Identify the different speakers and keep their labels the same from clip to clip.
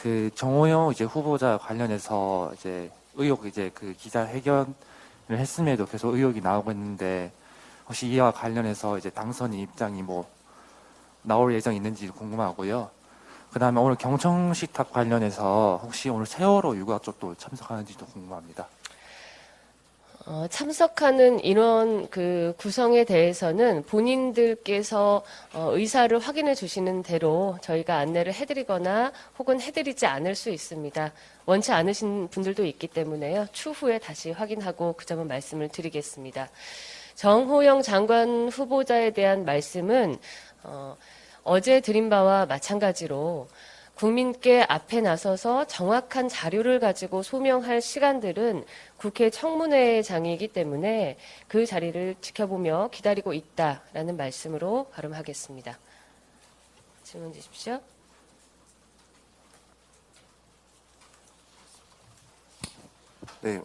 Speaker 1: 그 정호영 이제 후보자 관련해서 이제 의혹 이제 그 기자 회견을 했음에도 계속 의혹이 나오고 있는데 혹시 이와 관련해서 이제 당선인 입장이 뭐 나올 예정이 있는지 궁금하고요. 그 다음에 오늘 경청 식 탁 관련해서 혹시 오늘 세월호 육아 쪽도 참석하는지도 궁금합니다.
Speaker 2: 어, 참석하는 인원 그 구성에 대해서는 본인들께서 어, 의사를 확인해 주시는 대로 저희가 안내를 해드리거나 혹은 해드리지 않을 수 있습니다. 원치 않으신 분들도 있기 때문에요. 추후에 다시 확인하고 그 점은 말씀을 드리겠습니다. 정호영 장관 후보자에 대한 말씀은 어, 어제 드린 바와 마찬가지로 국민께 앞에 나서서 정확한 자료를 가지고 소명할 시간들은 국회 청문회장이기 때문에 그 자리를 지켜보며 기다리고 있다라는 말씀으로 발음하겠습니다. 질문 주십시오.
Speaker 3: 네,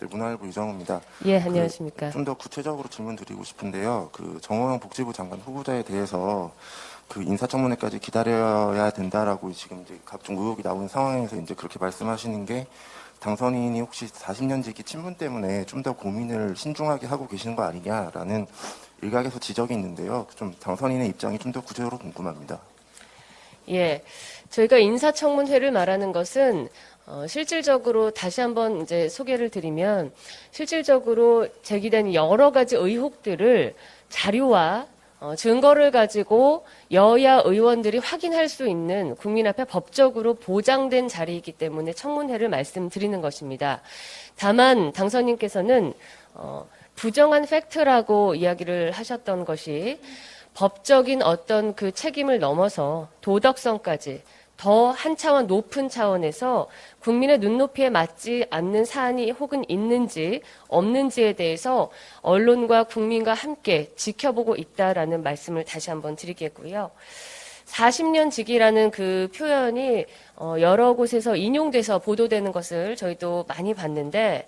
Speaker 3: 네 문화일보 유정우입니다.
Speaker 2: 예, 안녕하십니까.
Speaker 3: 좀 더 구체적으로 질문 드리고 싶은데요. 그 정호영 복지부 장관 후보자에 대해서 그 인사청문회까지 기다려야 된다라고 지금 이제 각종 의혹이 나오는 상황에서 이제 그렇게 말씀하시는 게 당선인이 혹시 40년 지기 친분 때문에 좀 더 고민을 신중하게 하고 계시는 거 아니냐라는 일각에서 지적이 있는데요. 좀 당선인의 입장이 좀 더 구체적으로 궁금합니다.
Speaker 2: 예, 저희가 인사청문회를 말하는 것은 어, 실질적으로 다시 한번 이제 소개를 드리면 실질적으로 제기된 여러 가지 의혹들을 자료와 어, 증거를 가지고 여야 의원들이 확인할 수 있는 국민 앞에 법적으로 보장된 자리이기 때문에 청문회를 말씀드리는 것입니다. 다만 당선인께서는 어, 부정한 팩트라고 이야기를 하셨던 것이 법적인 어떤 그 책임을 넘어서 도덕성까지 더 한 차원 높은 차원에서 국민의 눈높이에 맞지 않는 사안이 혹은 있는지 없는지에 대해서 언론과 국민과 함께 지켜보고 있다라는 말씀을 다시 한번 드리겠고요. 40년 지기라는 그 표현이 어, 여러 곳에서 인용돼서 보도되는 것을 저희도 많이 봤는데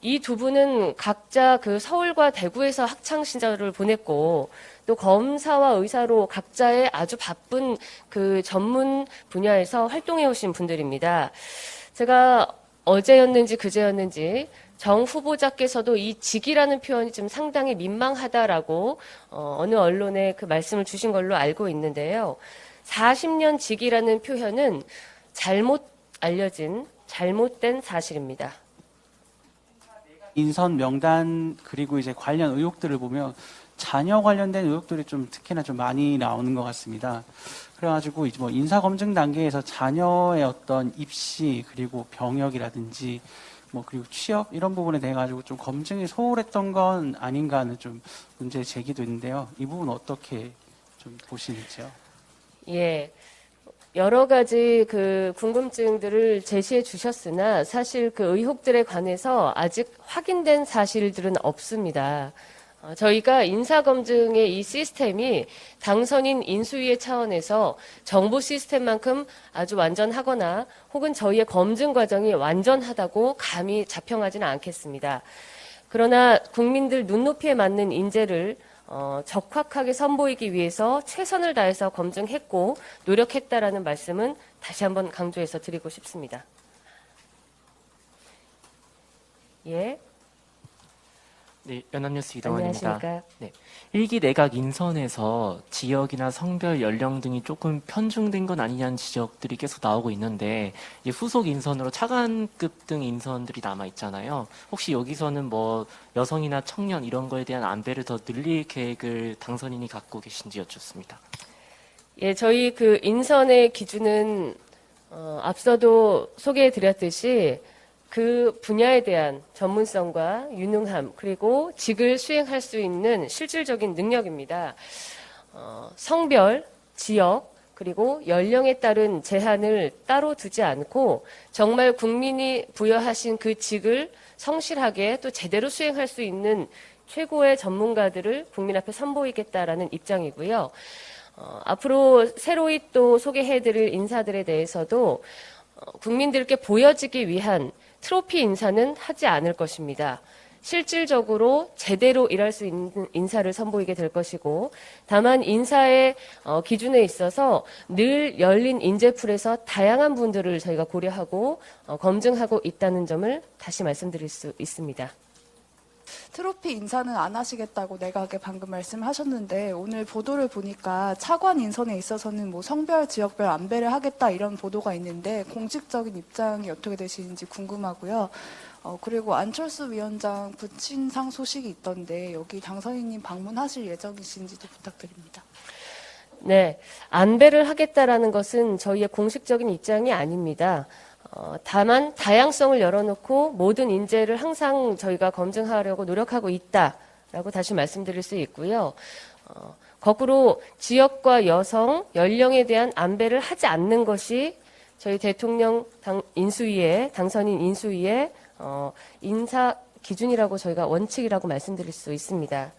Speaker 2: 이 두 분은 각자 그 서울과 대구에서 학창 시절을 보냈고 또 검사와 의사로 각자의 아주 바쁜 그 전문 분야에서 활동해 오신 분들입니다. 제가 어제였는지 그제였는지 정 후보자께서도 이 직이라는 표현이 좀 상당히 민망하다라고 어, 어느 언론에 그 말씀을 주신 걸로 알고 있는데요. 40년 직이라는 표현은 잘못 알려진 잘못된 사실입니다.
Speaker 4: 인선 명단 그리고 이제 관련 의혹들을 보면 자녀 관련된 의혹들이 좀 특히나 좀 많이 나오는 것 같습니다. 그래가지고 이제 뭐 인사 검증 단계에서 자녀의 어떤 입시 그리고 병역이라든지 뭐 그리고 취업 이런 부분에 대해 가지고 좀 검증이 소홀했던 건 아닌가 하는 좀 문제 제기도 있는데요. 이 부분 어떻게 좀 보시는지요?
Speaker 2: 예. 여러 가지 그 궁금증들을 제시해 주셨으나 사실 그 의혹들에 관해서 아직 확인된 사실들은 없습니다. 어, 저희가 인사검증의 이 시스템이 당선인 인수위의 차원에서 정보 시스템만큼 아주 완전하거나 혹은 저희의 검증 과정이 완전하다고 감히 자평하지는 않겠습니다. 그러나 국민들 눈높이에 맞는 인재를 어, 적확하게 선보이기 위해서 최선을 다해서 검증했고 노력했다라는 말씀은 다시 한번 강조해서 드리고 싶습니다. 예,
Speaker 5: 네, 연합뉴스.
Speaker 2: 안녕하십니까.
Speaker 5: 네, 일기 내각 인선에서 지역이나 성별, 연령 등이 조금 편중된 건 아니냐는 지적들이 계속 나오고 있는데 이 후속 인선으로 차관급 등 인선들이 남아 있잖아요. 혹시 여기서는 뭐 여성이나 청년 이런 거에 대한 안배를 더 늘릴 계획을 당선인이 갖고 계신지 여쭙습니다.
Speaker 2: 예, 저희 그 인선의 기준은 어, 앞서도 소개해 드렸듯이 그 분야에 대한 전문성과 유능함 그리고 직을 수행할 수 있는 실질적인 능력입니다. 어, 성별, 지역 그리고 연령에 따른 제한을 따로 두지 않고 정말 국민이 부여하신 그 직을 성실하게 또 제대로 수행할 수 있는 최고의 전문가들을 국민 앞에 선보이겠다라는 입장이고요. 어, 앞으로 새로이 또 소개해드릴 인사들에 대해서도 어, 국민들께 보여지기 위한 트로피 인사는 하지 않을 것입니다. 실질적으로 제대로 일할 수 있는 인사를 선보이게 될 것이고 다만 인사의 어, 기준에 있어서 늘 열린 인재풀에서 다양한 분들을 저희가 고려하고 어, 검증하고 있다는 점을 다시 말씀드릴 수 있습니다.
Speaker 6: 트로피 인사는 안 하시겠다고 내각에 방금 말씀하셨는데 오늘 보도를 보니까 차관 인선에 있어서는 뭐 성별, 지역별 안배를 하겠다 이런 보도가 있는데 공식적인 입장이 어떻게 되시는지 궁금하고요. 어, 그리고 안철수 위원장 부친상 소식이 있던데 여기 당선인님 방문하실 예정이신지도 부탁드립니다.
Speaker 2: 네, 안배를 하겠다라는 것은 저희의 공식적인 입장이 아닙니다. 어, 다만 다양성을 열어놓고 모든 인재를 항상 저희가 검증하려고 노력하고 있다라고 다시 말씀드릴 수 있고요. 어, 거꾸로 지역과 여성, 연령에 대한 안배를 하지 않는 것이 저희 대통령 당, 인수위의 당선인 인수위의 어, 인사 기준이라고 저희가 원칙이라고 말씀드릴 수 있습니다.